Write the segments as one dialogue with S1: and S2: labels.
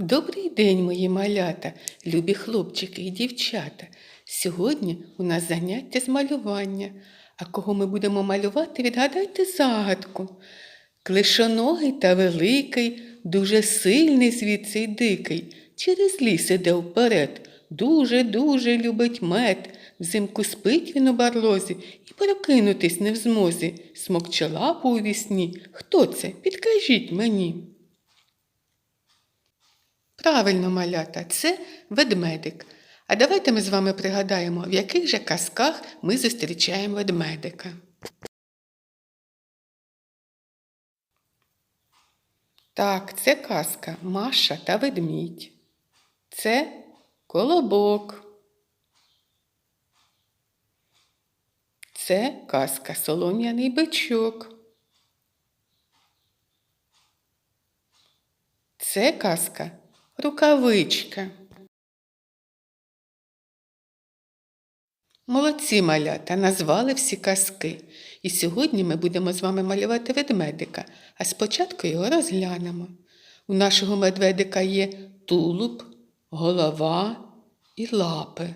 S1: Добрий день, мої малята, любі хлопчики і дівчата. Сьогодні у нас заняття з малювання. А кого ми будемо малювати, відгадайте загадку. Клишоногий та великий, дуже сильний звідси й дикий, через ліс іде вперед, дуже-дуже любить мед. Взимку спить він у барлозі і прокинутись не в змозі. Смокче лапу у вісні. Хто це? Підкажіть мені. Правильно, малята, це ведмедик. А давайте ми з вами пригадаємо, в яких же казках ми зустрічаємо ведмедика. Так, це казка Маша та ведмідь. Це колобок. Це казка Солом'яний бичок. Це казка рукавичка. Молодці малята назвали всі казки. І сьогодні ми будемо з вами малювати ведмедика, а спочатку його розглянемо. У нашого медведика є тулуб, голова і лапи.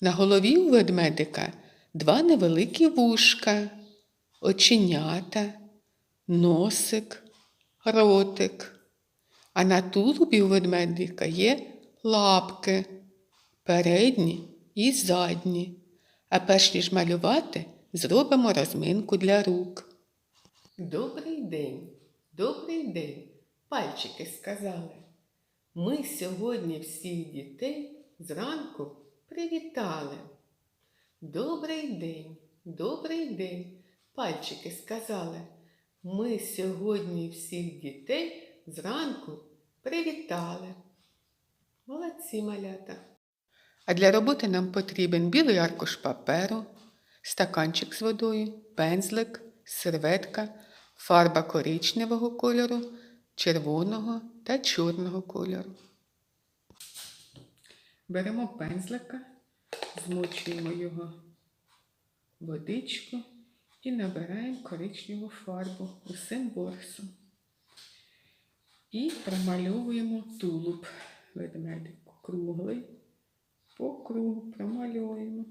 S1: На голові у ведмедика два невеликі вушка, оченята, носик, ротик. А на тулубі у ведмедика є лапки, передні і задні. А перш ніж малювати, зробимо розминку для рук. Добрий день, добрий день, пальчики сказали. Ми сьогодні всіх дітей зранку привітали. Добрий день, добрий день, пальчики сказали. Ми сьогодні всіх дітей зранку привітали. Молодці малята. А для роботи нам потрібен білий аркуш паперу, стаканчик з водою, пензлик, серветка, фарба коричневого кольору, червоного та чорного кольору. Беремо пензлика, змочуємо його водичку і набираємо коричневу фарбу усім борсом. І промальовуємо тулуб ведмедику круглий. По кругу промальовуємо.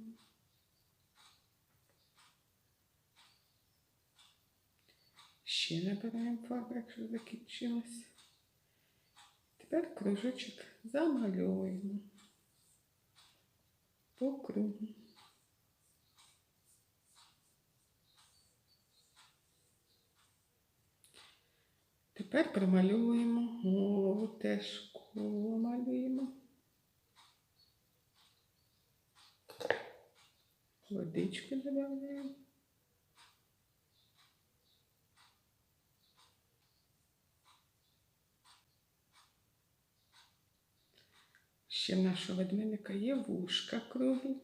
S1: Ще набираємо фарбу, якщо закінчилось. Тепер кружочок замальовуємо по кругу. Тепер промальовуємо голову, теж коло малюємо. Водичку додаємо. Ще в нашого ведмедика є вушка круглі.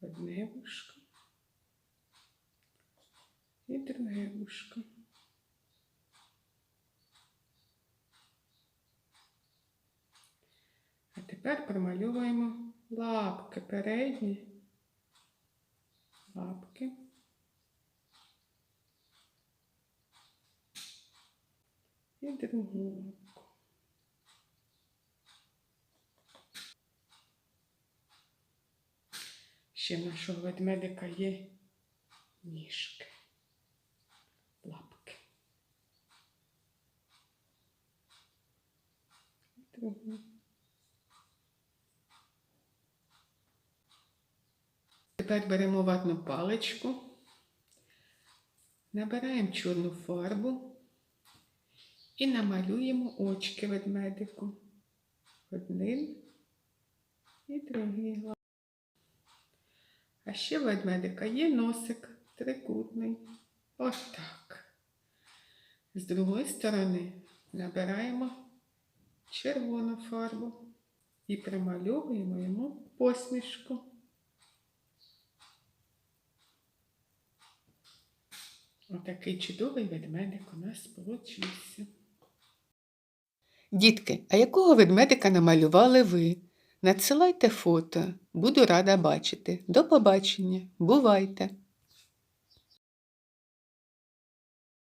S1: Одне вушко. І друге вушко. А тепер промальовуємо лапки передні. Лапки. І другу лапку. Ще в нашого ведмедика є ніжки, лапки. І другу. Тепер беремо ватну паличку, набираємо чорну фарбу і намалюємо очки ведмедику. Один і другий глаз. А ще в ведмедика є носик трикутний. Отак. З другої сторони набираємо червону фарбу і примальовуємо йому посмішку. Отакий чудовий ведмедик у нас получився. Дітки, а якого ведмедика намалювали ви? Надсилайте фото, буду рада бачити. До побачення, бувайте!